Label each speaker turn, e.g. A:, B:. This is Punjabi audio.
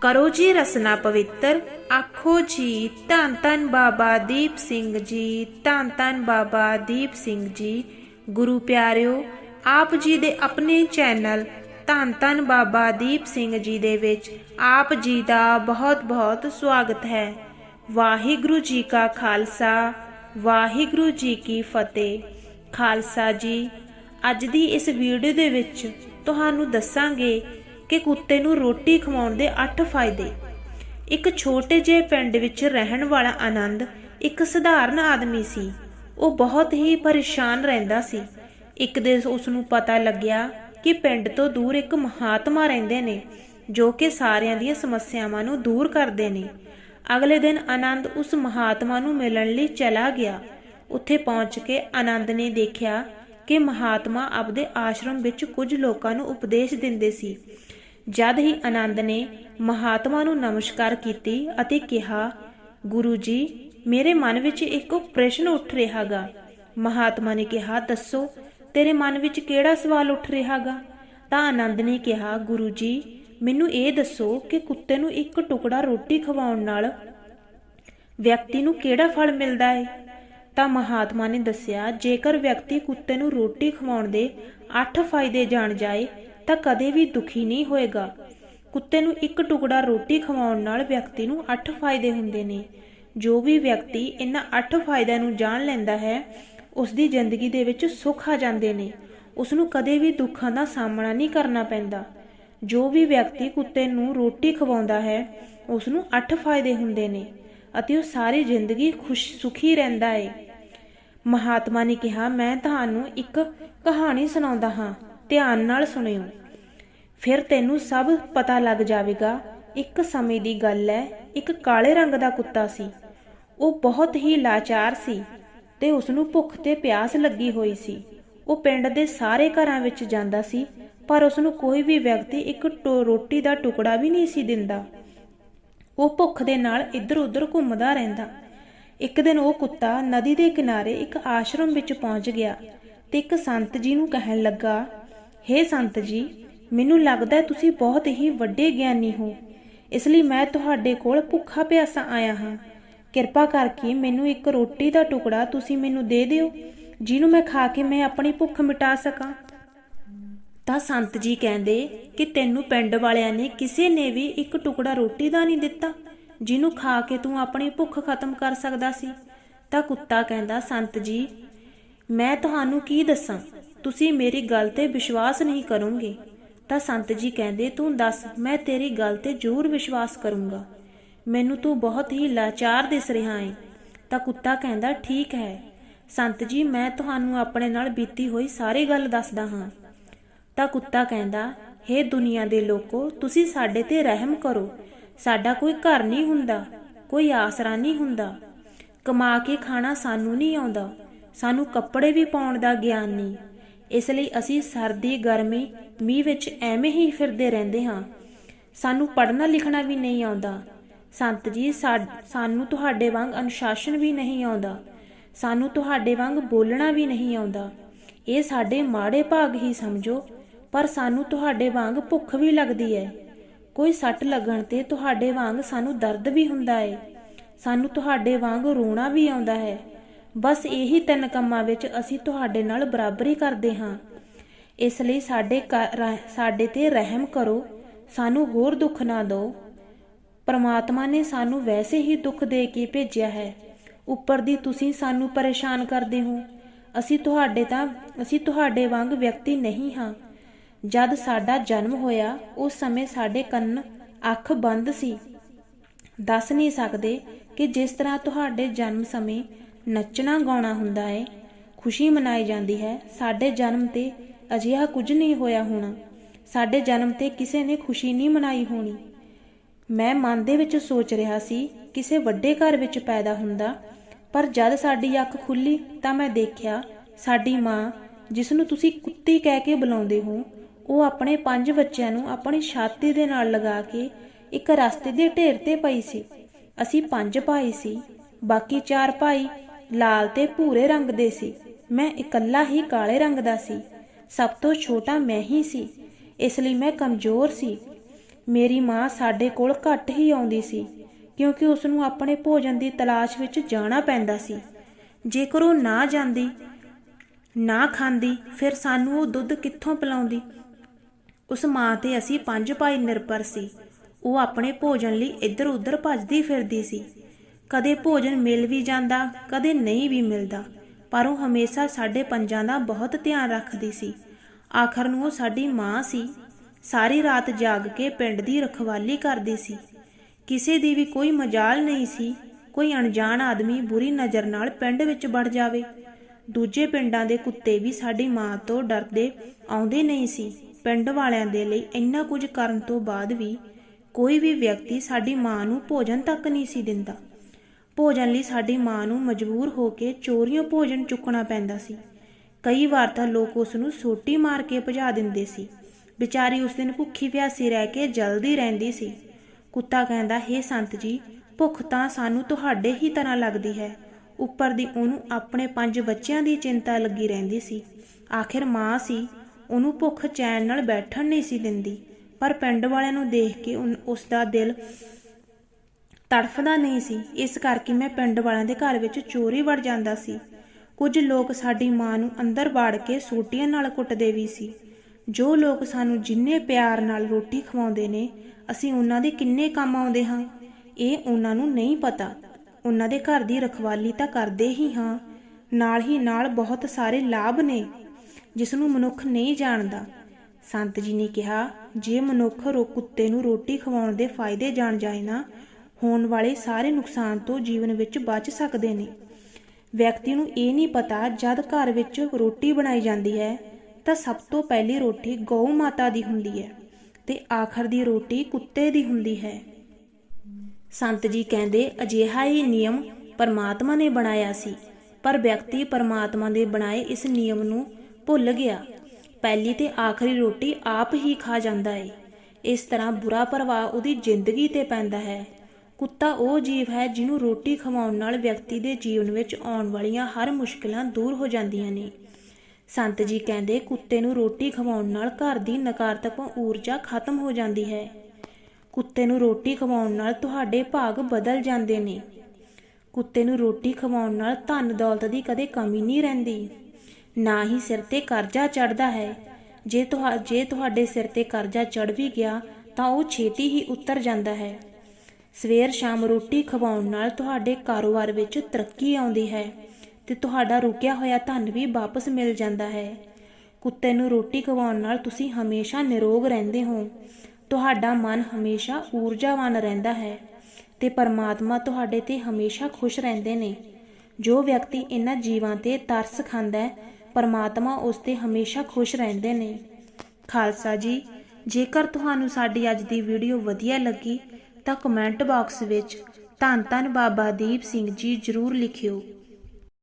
A: ਕਰੋ ਜੀ ਰਸਨਾ ਪਵਿੱਤਰ। ਆਖੋ ਜੀ, ਧੰਨ ਧੰਨ ਬਾਬਾ ਦੀਪ ਸਿੰਘ ਜੀ, ਧੰਨ ਧੰਨ ਬਾਬਾ ਦੀਪ ਸਿੰਘ ਜੀ। ਗੁਰੂ ਪਿਆਰਿਓ, ਆਪ ਜੀ ਦੇ ਆਪਣੇ ਚੈਨਲ ਧੰਨ ਧੰਨ ਬਾਬਾ ਦੀਪ ਸਿੰਘ ਜੀ ਦੇ ਵਿੱਚ ਆਪ ਜੀ ਦਾ ਬਹੁਤ ਬਹੁਤ ਸਵਾਗਤ ਹੈ। ਵਾਹਿਗੁਰੂ ਜੀ ਕਾ ਖਾਲਸਾ, ਵਾਹਿਗੁਰੂ ਜੀ ਕੀ ਫਤਿਹ। ਖਾਲਸਾ ਜੀ, ਅੱਜ ਦੀ ਇਸ ਵੀਡੀਓ ਦੇ ਵਿੱਚ ਤੁਹਾਨੂੰ ਦੱਸਾਂਗੇ ਕਿ ਕੁੱਤੇ ਨੂੰ ਰੋਟੀ ਖਵਾਉਣ ਦੇ 8 ਫਾਇਦੇ। ਇੱਕ ਛੋਟੇ ਜਿਹੇ ਪਿੰਡ ਵਿੱਚ ਰਹਿਣ ਵਾਲਾ ਆਨੰਦ ਇੱਕ ਸਧਾਰਨ ਆਦਮੀ ਸੀ। ਉਹ ਬਹੁਤ ਹੀ ਪਰੇਸ਼ਾਨ ਰਹਿੰਦਾ ਸੀ। ਇੱਕ ਦਿਨ ਉਸ ਨੂੰ ਪਤਾ ਲੱਗਿਆ ਕਿ ਪਿੰਡ ਤੋਂ ਦੂਰ ਇੱਕ ਮਹਾਤਮਾ ਰਹਿੰਦੇ ਨੇ, ਜੋ ਕਿ ਸਾਰਿਆਂ ਦੀਆਂ ਸਮੱਸਿਆਵਾਂ ਨੂੰ ਦੂਰ ਕਰਦੇ ਨੇ। ਅਗਲੇ ਦਿਨ ਆਨੰਦ ਉਸ ਮਹਾਤਮਾ ਨੂੰ ਮਿਲਣ ਲਈ ਚਲਾ ਗਿਆ। ਉੱਥੇ ਪਹੁੰਚ ਕੇ ਆਨੰਦ ਨੇ ਦੇਖਿਆ ਕਿ ਮਹਾਤਮਾ ਆਪਦੇ ਆਸ਼ਰਮ ਵਿੱਚ ਕੁਝ ਲੋਕਾਂ ਨੂੰ ਉਪਦੇਸ਼ ਦਿੰਦੇ ਸੀ। ਜਦ ਹੀ ਆਨੰਦ ਨੇ ਮਹਾਤਮਾ ਨੂੰ ਨਮਸਕਾਰ ਕੀਤੀ ਅਤੇ ਕਿਹਾ, ਗੁਰੂ ਜੀ, ਮੇਰੇ ਮਨ ਵਿੱਚ ਇੱਕ ਪ੍ਰਸ਼ਨ ਉੱਠ ਰਿਹਾਗਾ। ਮਹਾਤਮਾ ਨੇ ਕਿਹਾ, ਦੱਸੋ, ਤੇਰੇ ਮਨ ਵਿੱਚ ਕਿਹੜਾ ਸਵਾਲ ਉੱਠ ਰਿਹਾਗਾ? ਤਾਂ ਆਨੰਦ ਨੇ ਕਿਹਾ, ਗੁਰੂ ਜੀ, ਮੈਨੂੰ ਇਹ ਦੱਸੋ ਕਿ ਕੁੱਤੇ ਨੂੰ ਇੱਕ ਟੁਕੜਾ ਰੋਟੀ ਖਵਾਉਣ ਨਾਲ ਵਿਅਕਤੀ ਨੂੰ ਕਿਹੜਾ ਫਲ ਮਿਲਦਾ ਹੈ ਤਾਂ ਮਹਾਤਮਾ ਨੇ ਦੱਸਿਆ, ਜੇਕਰ ਵਿਅਕਤੀ ਕੁੱਤੇ ਨੂੰ ਰੋਟੀ ਖਵਾਉਣ ਦੇ 8 ਫਾਇਦੇ ਜਾਣ ਜਾਏ ਤਾਂ ਕਦੇ ਵੀ ਦੁਖੀ ਨਹੀਂ ਹੋਏਗਾ। ਕੁੱਤੇ ਨੂੰ ਇੱਕ ਟੁਕੜਾ ਰੋਟੀ ਖਵਾਉਣ ਨਾਲ ਵਿਅਕਤੀ ਨੂੰ 8 ਫਾਇਦੇ ਹੁੰਦੇ ਨੇ। ਜੋ ਵੀ ਵਿਅਕਤੀ ਇਹਨਾਂ 8 ਫਾਇਦਿਆਂ ਨੂੰ ਜਾਣ ਲੈਂਦਾ ਹੈ ਉਸ ਦੀ ਜ਼ਿੰਦਗੀ ਦੇ ਵਿੱਚ ਸੁੱਖ ਆ ਜਾਂਦੇ ਨੇ। ਉਸ ਨੂੰ ਕਦੇ ਵੀ ਦੁੱਖਾਂ ਦਾ ਸਾਹਮਣਾ ਨਹੀਂ ਕਰਨਾ ਪੈਂਦਾ। ਜੋ ਵੀ ਵਿਅਕਤੀ ਕੁੱਤੇ ਨੂੰ ਰੋਟੀ ਖਵਾਉਂਦਾ ਹੈ ਉਸ ਨੂੰ 8 ਫਾਇਦੇ ਹੁੰਦੇ ਨੇ ਅਤੇ ਉਹ ਸਾਰੀ ਜ਼ਿੰਦਗੀ ਖੁਸ਼ ਸੁਖੀ ਰਹਿੰਦਾ ਹੈ ਮਹਾਤਮਾ ਨੇ ਕਿਹਾ, ਮੈਂ ਤੁਹਾਨੂੰ ਇੱਕ ਕਹਾਣੀ ਸੁਣਾਉਂਦਾ ਹਾਂ। ਧਿਆਨ ਨਾਲ ਸੁਣਿਓ। ਫਿਰ ਤੈਨੂੰ ਸਭ ਪਤਾ ਲੱਗ ਜਾਵੇਗਾ। ਇੱਕ ਸਮੇਂ ਦੀ ਗੱਲ ਹੈ ਇੱਕ ਕਾਲੇ ਰੰਗ ਦਾ ਕੁੱਤਾ ਸੀ। ਉਹ ਬਹੁਤ ਹੀ ਲਾਚਾਰ ਸੀ ਤੇ ਉਸ ਨੂੰ ਭੁੱਖ ਤੇ ਪਿਆਸ ਲੱਗੀ ਹੋਈ ਸੀ। ਉਹ ਪਿੰਡ ਦੇ ਸਾਰੇ ਘਰਾਂ ਵਿੱਚ ਜਾਂਦਾ ਸੀ, ਪਰ ਉਸ ਨੂੰ ਕੋਈ ਵੀ ਵਿਅਕਤੀ ਇੱਕ ਰੋਟੀ ਦਾ ਟੁਕੜਾ ਵੀ ਨਹੀਂ ਸੀ ਦਿੰਦਾ। ਉਹ ਭੁੱਖ ਦੇ ਨਾਲ ਇੱਧਰ-ਉੱਧਰ ਘੁੰਮਦਾ ਰਹਿੰਦਾ। ਇੱਕ ਦਿਨ ਉਹ ਕੁੱਤਾ ਨਦੀ ਦੇ ਕਿਨਾਰੇ ਇੱਕ ਆਸ਼ਰਮ ਵਿੱਚ ਪਹੁੰਚ ਗਿਆ ਤੇ ਇੱਕ ਸੰਤ ਜੀ ਨੂੰ ਕਹਿਣ ਲੱਗਾ, ਹੇ ਸੰਤ ਜੀ ਮੈਨੂੰ ਲੱਗਦਾ ਤੁਸੀਂ ਬਹੁਤ ਹੀ ਵੱਡੇ ਗਿਆਨੀ ਹੋ। ਇਸ ਲਈ ਮੈਂ ਤੁਹਾਡੇ ਕੋਲ ਭੁੱਖਾ ਪਿਆਸਾ ਆਇਆ ਹਾਂ। ਕਿਰਪਾ ਕਰਕੇ ਮੈਨੂੰ ਇੱਕ ਰੋਟੀ ਦਾ ਟੁਕੜਾ ਤੁਸੀਂ ਮੈਨੂੰ ਦੇ ਦਿਓ, ਜਿਹਨੂੰ ਮੈਂ ਖਾ ਕੇ ਮੈਂ ਆਪਣੀ ਭੁੱਖ ਮਿਟਾ ਸਕਾਂ। ਤਾਂ ਸੰਤ ਜੀ ਕਹਿੰਦੇ ਕਿ ਤੈਨੂੰ ਪਿੰਡ ਵਾਲਿਆਂ ਨੇ ਕਿਸੇ ਨੇ ਵੀ ਇੱਕ ਟੁਕੜਾ ਰੋਟੀ ਦਾ ਨਹੀਂ ਦਿੱਤਾ, ਜਿਹਨੂੰ ਖਾ ਕੇ ਤੂੰ ਆਪਣੀ ਭੁੱਖ ਖਤਮ ਕਰ ਸਕਦਾ ਸੀ। ਤਾਂ ਕੁੱਤਾ ਕਹਿੰਦਾ, ਸੰਤ ਜੀ, ਮੈਂ ਤੁਹਾਨੂੰ ਕੀ ਦੱਸਾਂ? ਤੁਸੀਂ ਮੇਰੀ ਗੱਲ ਤੇ ਵਿਸ਼ਵਾਸ ਨਹੀਂ ਕਰੋਗੇ। ਤਾਂ ਸੰਤ ਜੀ ਕਹਿੰਦੇ, ਤੂੰ ਦੱਸ, ਮੈਂ ਤੇਰੀ ਗੱਲ ਤੇ ਜ਼ਰੂਰ ਵਿਸ਼ਵਾਸ ਕਰੂੰਗਾ। ਮੈਨੂੰ ਤੂੰ ਬਹੁਤ ਹੀ ਲਾਚਾਰ ਦਿਸ ਰਿਹਾ ਹੈ ਤਾਂ ਕੁੱਤਾ ਕਹਿੰਦਾ, ਠੀਕ ਹੈ। ਸੰਤ ਜੀ, ਮੈਂ ਤੁਹਾਨੂੰ ਆਪਣੇ ਨਾਲ ਬੀਤੀ ਹੋਈ ਸਾਰੀ ਗੱਲ ਦੱਸਦਾ ਹਾਂ। ਤਾਂ ਕੁੱਤਾ ਕਹਿੰਦਾ, ਹੇ ਦੁਨੀਆ ਦੇ ਲੋਕੋ, ਤੁਸੀਂ ਸਾਡੇ ਤੇ ਰਹਿਮ ਕਰੋ। ਸਾਡਾ ਕੋਈ ਘਰ ਨਹੀਂ ਹੁੰਦਾ, ਕੋਈ ਆਸਰਾ ਨਹੀਂ ਹੁੰਦਾ। ਕਮਾ ਕੇ ਖਾਣਾ ਸਾਨੂੰ ਨਹੀਂ ਆਉਂਦਾ। ਸਾਨੂੰ ਕੱਪੜੇ ਵੀ ਪਾਉਣ ਦਾ ਗਿਆਨ ਨਹੀਂ। ਇਸ ਲਈ ਅਸੀਂ ਸਰਦੀ, ਗਰਮੀ ਮੀਂਹ ਵਿੱਚ ਐਵੇਂ ਹੀ ਫਿਰਦੇ ਰਹਿੰਦੇ ਹਾਂ। ਸਾਨੂੰ ਪੜ੍ਹਨਾ ਲਿਖਣਾ ਵੀ ਨਹੀਂ ਆਉਂਦਾ। ਸੰਤ ਜੀ ਸਾ- ਸਾਨੂੰ ਤੁਹਾਡੇ ਵਾਂਗ ਅਨੁਸ਼ਾਸਨ ਵੀ ਨਹੀਂ ਆਉਂਦਾ। ਸਾਨੂੰ ਤੁਹਾਡੇ ਵਾਂਗ ਬੋਲਣਾ ਵੀ ਨਹੀਂ ਆਉਂਦਾ। ਇਹ ਸਾਡੇ ਮਾੜੇ ਭਾਗ ਹੀ ਸਮਝੋ, ਪਰ ਸਾਨੂੰ ਤੁਹਾਡੇ ਵਾਂਗ ਭੁੱਖ ਵੀ ਲੱਗਦੀ ਹੈ। ਕੋਈ ਸੱਟ ਲੱਗਣ ਤੇ ਤੁਹਾਡੇ ਵਾਂਗ ਸਾਨੂੰ ਦਰਦ ਵੀ ਹੁੰਦਾ ਹੈ ਸਾਨੂੰ ਤੁਹਾਡੇ ਵਾਂਗ ਰੋਣਾ ਵੀ ਆਉਂਦਾ ਹੈ। ਬਸ ਇਹੀ ਤਿੰਨ ਕੰਮਾਂ ਵਿੱਚ ਅਸੀਂ ਤੁਹਾਡੇ ਨਾਲ ਬਰਾਬਰੀ ਕਰਦੇ ਹਾਂ। ਇਸ ਲਈ ਸਾਡੇ ਘ- ਸਾਡੇ ਤੇ ਰਹਿਮ ਕਰੋ, ਸਾਨੂੰ ਹੋਰ ਦੁੱਖ ਨਾ ਦਿਓ। ਪਰਮਾਤਮਾ ਨੇ ਸਾਨੂੰ ਵੈਸੇ ਹੀ ਦੁੱਖ ਦੇ ਕੇ ਭੇਜਿਆ ਹੈ। ਉੱਪਰ ਦੀ ਤੁਸੀਂ ਸਾਨੂੰ ਪਰੇਸ਼ਾਨ ਕਰਦੇ ਹੋ। ਅਸੀਂ ਤੁਹਾਡੇ ਤਾਂ, ਅਸੀਂ ਤੁਹਾਡੇ ਵਾਂਗ ਵਿਅਕਤੀ ਨਹੀਂ ਹਾਂ। ਜਦ ਸਾਡਾ ਜਨਮ ਹੋਇਆ, ਉਸ ਸਮੇਂ ਸਾਡੇ ਕੰਨ, ਅੱਖ ਬੰਦ ਸੀ। ਦੱਸ ਨਹੀਂ ਸਕਦੇ ਕਿ ਜਿਸ ਤਰ੍ਹਾਂ ਤੁਹਾਡੇ ਜਨਮ ਸਮੇਂ ਨੱਚਣਾ ਗਾਉਣਾ ਹੁੰਦਾ ਹੈ ਖੁਸ਼ੀ ਮਨਾਈ ਜਾਂਦੀ ਹੈ, ਸਾਡੇ ਜਨਮ ਤੇ ਅਜਿਹਾ ਕੁਝ ਨਹੀਂ ਹੋਇਆ ਹੋਣਾ। ਸਾਡੇ ਜਨਮ ਤੇ ਕਿਸੇ ਨੇ ਖੁਸ਼ੀ ਨਹੀਂ ਮਨਾਈ ਹੋਣੀ। ਮੈਂ ਮਨ ਦੇ ਵਿੱਚ ਸੋਚ ਰਿਹਾ ਸੀ, ਕਿਸੇ ਵੱਡੇ ਘਰ ਵਿੱਚ ਪੈਦਾ ਹੁੰਦਾ, ਪਰ ਜਦ ਸਾਡੀ ਅੱਖ ਖੁੱਲੀ ਤਾਂ ਮੈਂ ਦੇਖਿਆ, ਸਾਡੀ ਮਾਂ ਜਿਸ ਨੂੰ ਤੁਸੀਂ ਕੁੱਤੀ ਕਹਿ ਕੇ ਬੁਲਾਉਂਦੇ ਹੋ, ਉਹ ਆਪਣੇ ਪੰਜ ਬੱਚਿਆਂ ਨੂੰ ਆਪਣੀ ਛਾਤੀ ਦੇ ਨਾਲ ਲਗਾ ਕੇ ਇੱਕ ਰਸਤੇ ਦੇ ਢੇਰ ਤੇ ਪਈ ਸੀ। ਅਸੀਂ ਪੰਜ ਭਾਈ ਸੀ, ਬਾਕੀ ਚਾਰ ਭਾਈ ਲਾਲ ਤੇ ਭੂਰੇ ਰੰਗ ਦੇ ਸੀ। ਮੈਂ ਇਕੱਲਾ ਹੀ ਕਾਲੇ ਰੰਗ ਦਾ ਸੀ। ਸਭ ਤੋਂ ਛੋਟਾ ਮੈਂ ਹੀ ਸੀ, ਇਸ ਲਈ ਮੈਂ ਕਮਜ਼ੋਰ ਸੀ। ਮੇਰੀ ਮਾਂ ਸਾਡੇ ਕੋਲ ਘੱਟ ਹੀ ਆਉਂਦੀ ਸੀ, ਕਿਉਂਕਿ ਉਸ ਨੂੰ ਆਪਣੇ ਭੋਜਨ ਦੀ ਤਲਾਸ਼ ਵਿੱਚ ਜਾਣਾ ਪੈਂਦਾ ਸੀ। ਜੇਕਰ ਉਹ ਨਾ ਜਾਂਦੀ, ਨਾ ਖਾਂਦੀ, ਫਿਰ ਸਾਨੂੰ ਉਹ ਦੁੱਧ ਕਿੱਥੋਂ ਪਿਲਾਉਂਦੀ? ਉਸ ਮਾਂ ਤੇ ਅਸੀਂ ਪੰਜ ਭਾਈ ਨਿਰਭਰ ਸੀ। ਉਹ ਆਪਣੇ ਭੋਜਨ ਲਈ ਇੱਧਰ ਉੱਧਰ ਭੱਜਦੀ ਫਿਰਦੀ ਸੀ। ਕਦੇ ਭੋਜਨ ਮਿਲ ਵੀ ਜਾਂਦਾ, ਕਦੇ ਨਹੀਂ ਵੀ ਮਿਲਦਾ। ਪਰ ਉਹ ਹਮੇਸ਼ਾ ਸਾਡੇ ਪੰਜਾਂ ਦਾ ਬਹੁਤ ਧਿਆਨ ਰੱਖਦੀ ਸੀ। ਆਖਰ ਨੂੰ ਉਹ ਸਾਡੀ ਮਾਂ ਸੀ। ਸਾਰੀ ਰਾਤ ਜਾਗ ਕੇ ਪਿੰਡ ਦੀ ਰਖਵਾਲੀ ਕਰਦੀ ਸੀ। ਕਿਸੇ ਦੀ ਵੀ ਕੋਈ ਮਜਾਲ ਨਹੀਂ ਸੀ। ਕੋਈ ਅਣਜਾਣ ਆਦਮੀ ਬੁਰੀ ਨਜ਼ਰ ਨਾਲ ਪਿੰਡ ਵਿੱਚ ਵੜ ਜਾਵੇ। ਦੂਜੇ ਪਿੰਡਾਂ ਦੇ ਕੁੱਤੇ ਵੀ ਸਾਡੀ ਮਾਂ ਤੋਂ ਡਰਦੇ ਆਉਂਦੇ ਨਹੀਂ ਸੀ। ਪਿੰਡ ਵਾਲਿਆਂ ਦੇ ਲਈ ਇੰਨਾ ਕੁਝ ਕਰਨ ਤੋਂ ਬਾਅਦ ਵੀ ਕੋਈ ਵੀ ਵਿਅਕਤੀ ਸਾਡੀ ਮਾਂ ਨੂੰ ਭੋਜਨ ਤੱਕ ਨਹੀਂ ਸੀ ਦਿੰਦਾ। ਭੋਜਨ ਲਈ ਸਾਡੀ ਮਾਂ ਨੂੰ ਮਜਬੂਰ ਹੋ ਕੇ ਚੋਰੀਆਂ ਭੋਜਨ ਚੁੱਕਣਾ ਪੈਂਦਾ ਸੀ। ਕਈ ਵਾਰ ਤਾਂ ਲੋਕ ਉਸ ਨੂੰ ਸੋਟੀ ਮਾਰ ਕੇ ਭਜਾ ਦਿੰਦੇ ਸੀ। ਵਿਚਾਰੀ ਉਸ ਦਿਨ ਭੁੱਖੀ ਪਿਆਸੀ ਰਹਿ ਕੇ ਜਲਦੀ ਰਹਿੰਦੀ ਸੀ। ਕੁੱਤਾ ਕਹਿੰਦਾ, ਹੇ ਸੰਤ ਜੀ, ਭੁੱਖ ਤਾਂ ਸਾਨੂੰ ਤੁਹਾਡੇ ਹੀ ਤਰ੍ਹਾਂ ਲੱਗਦੀ ਹੈ। ਉੱਪਰ ਦੀ ਉਹਨੂੰ ਆਪਣੇ ਪੰਜ ਬੱਚਿਆਂ ਦੀ ਚਿੰਤਾ ਲੱਗੀ ਰਹਿੰਦੀ ਸੀ। ਆਖਿਰ ਮਾਂ ਸੀ, ਉਹਨੂੰ ਭੁੱਖ ਚੈਨ ਨਾਲ ਬੈਠਣ ਨਹੀਂ ਸੀ ਦਿੰਦੀ। ਪਰ ਪਿੰਡ ਵਾਲਿਆਂ ਨੂੰ ਦੇਖ ਕੇ ਉਨ- ਉਸ ਦਾ ਦਿਲ ਤੜਫਦਾ ਨਹੀਂ ਸੀ। ਇਸ ਕਰਕੇ ਮੈਂ ਪਿੰਡ ਵਾਲਿਆਂ ਦੇ ਘਰ ਵਿੱਚ ਚੋਰੀ ਵੜ ਜਾਂਦਾ ਸੀ। ਕੁਝ ਲੋਕ ਸਾਡੀ ਮਾਂ ਨੂੰ ਅੰਦਰ ਬਾੜ ਕੇ ਸੋਟੀਆਂ ਨਾਲ ਕੁੱਟਦੇ ਵੀ ਸੀ। ਜੋ ਲੋਕ ਸਾਨੂੰ ਜਿੰਨੇ ਪਿਆਰ ਨਾਲ ਰੋਟੀ ਖਵਾਉਂਦੇ ਨੇ, ਅਸੀਂ ਉਹਨਾਂ ਦੇ ਕਿੰਨੇ ਕੰਮ ਆਉਂਦੇ ਹਾਂ। ਇਹ ਉਹਨਾਂ ਨੂੰ ਨਹੀਂ ਪਤਾ। ਉਹਨਾਂ ਦੇ ਘਰ ਦੀ ਰਖਵਾਲੀ ਤਾਂ ਕਰਦੇ ਹੀ ਹਾਂ। ਨਾਲ ਹੀ ਨਾਲ ਬਹੁਤ ਸਾਰੇ ਲਾਭ ਨੇ ਜਿਸ ਨੂੰ ਮਨੁੱਖ ਨਹੀਂ ਜਾਣਦਾ। ਸੰਤ ਜੀ ਨੇ ਕਿਹਾ, ਜੇ ਮਨੁੱਖ ਰੋ ਕੁੱਤੇ ਨੂੰ ਰੋਟੀ ਖਵਾਉਣ ਦੇ ਫਾਇਦੇ ਜਾਣ ਜਾਏ ਨਾ ਹੋਣ ਵਾਲੇ ਸਾਰੇ ਨੁਕਸਾਨ ਤੋਂ ਜੀਵਨ ਵਿੱਚ ਬਚ ਸਕਦੇ ਨੇ। ਵਿਅਕਤੀ ਨੂੰ ਇਹ ਨਹੀਂ ਪਤਾ, ਜਦ ਘਰ ਵਿੱਚ ਰੋਟੀ ਬਣਾਈ ਜਾਂਦੀ ਹੈ, ਤਾਂ ਸਭ ਤੋਂ ਪਹਿਲੀ ਰੋਟੀ ਗਊ ਮਾਤਾ ਦੀ ਹੁੰਦੀ ਹੈ ਤੇ ਆਖਰ ਦੀ ਰੋਟੀ ਕੁੱਤੇ ਦੀ ਹੁੰਦੀ ਹੈ। ਸੰਤ ਜੀ ਕਹਿੰਦੇ, ਅਜਿਹਾ ਹੀ ਨਿਯਮ ਪਰਮਾਤਮਾ ਨੇ ਬਣਾਇਆ ਸੀ, ਪਰ ਵਿਅਕਤੀ ਪਰਮਾਤਮਾ ਦੇ ਬਣਾਏ ਇਸ ਨਿਯਮ ਨੂੰ ਭੁੱਲ ਗਿਆ। ਪਹਿਲੀ ਤੇ ਆਖਰੀ ਰੋਟੀ ਆਪ ਹੀ ਖਾ ਜਾਂਦਾ ਹੈ ਇਸ ਤਰ੍ਹਾਂ ਬੁਰਾ ਪ੍ਰਭਾਵ ਉਹਦੀ ਜ਼ਿੰਦਗੀ ਤੇ ਪੈਂਦਾ ਹੈ। ਕੁੱਤਾ ਉਹ ਜੀਵ ਹੈ ਜਿਹਨੂੰ ਰੋਟੀ ਖਵਾਉਣ ਨਾਲ ਵਿਅਕਤੀ ਦੇ ਜੀਵਨ ਵਿੱਚ ਆਉਣ ਵਾਲੀਆਂ ਹਰ ਮੁਸ਼ਕਲਾਂ ਦੂਰ ਹੋ ਜਾਂਦੀਆਂ ਨੇ। ਸੰਤ ਜੀ ਕਹਿੰਦੇ, ਕੁੱਤੇ ਨੂੰ ਰੋਟੀ ਖਵਾਉਣ ਨਾਲ ਘਰ ਦੀ ਨਕਾਰਾਤਮਕ ਊਰਜਾ ਖਤਮ ਹੋ ਜਾਂਦੀ ਹੈ। ਕੁੱਤੇ ਨੂੰ ਰੋਟੀ ਖਵਾਉਣ ਨਾਲ ਤੁਹਾਡੇ ਭਾਗ ਬਦਲ ਜਾਂਦੇ ਨੇ। ਕੁੱਤੇ ਨੂੰ ਰੋਟੀ ਖਵਾਉਣ ਨਾਲ ਧਨ ਦੌਲਤ ਦੀ ਕਦੇ ਕਮੀ ਨਹੀਂ ਰਹਿੰਦੀ। ਨਾ ਹੀ ਸਿਰ ਤੇ ਕਰਜ਼ਾ ਚੜਦਾ ਹੈ। ਜੇ ਤੁਹਾ, ਜੇ ਤੁਹਾਡੇ ਸਿਰ ਤੇ ਕਰਜ਼ਾ ਚੜ ਵੀ ਗਿਆ, ਤਾਂ ਉਹ ਛੇਤੀ ਹੀ ਉਤਰ ਜਾਂਦਾ ਹੈ। ਸਵੇਰ ਸ਼ਾਮ ਰੋਟੀ ਖਵਾਉਣ ਨਾਲ ਤੁਹਾਡੇ ਕਾਰੋਬਾਰ ਵਿੱਚ ਤਰੱਕੀ ਆਉਂਦੀ ਹੈ ਤੇ ਤੁਹਾਡਾ ਰੁਕਿਆ ਹੋਇਆ ਧਨ ਵੀ ਵਾਪਸ ਮਿਲ ਜਾਂਦਾ ਹੈ। ਕੁੱਤੇ ਨੂੰ ਰੋਟੀ ਖਵਾਉਣ ਨਾਲ ਤੁਸੀਂ ਹਮੇਸ਼ਾ ਨਿਰੋਗ ਰਹਿੰਦੇ ਹੋ। ਤੁਹਾਡਾ ਮਨ ਹਮੇਸ਼ਾ ਊਰਜਾਵਾਨ ਰਹਿੰਦਾ ਹੈ ਤੇ ਪਰਮਾਤਮਾ ਤੁਹਾਡੇ ਤੇ ਹਮੇਸ਼ਾ ਖੁਸ਼ ਰਹਿੰਦੇ ਨੇ। ਜੋ ਵਿਅਕਤੀ ਇਹਨਾਂ ਜੀਵਾਂ ਤੇ ਤਰਸ ਖਾਂਦਾ ਹੈ, ਪਰਮਾਤਮਾ ਉਸ ਤੇ ਹਮੇਸ਼ਾ ਖੁਸ਼ ਰਹਿੰਦੇ ਨੇ। ਖਾਲਸਾ ਜੀ, ਜੇਕਰ ਤੁਹਾਨੂੰ ਸਾਡੀ ਅੱਜ ਦੀ ਵੀਡੀਓ ਵਧੀਆ ਲੱਗੀ ਤਾਂ ਕਮੈਂਟ ਬਾਕਸ ਵਿੱਚ ਧੰਨ ਧੰਨ ਬਾਬਾ ਦੀਪ ਸਿੰਘ ਜੀ ਜ਼ਰੂਰ ਲਿਖਿਓ।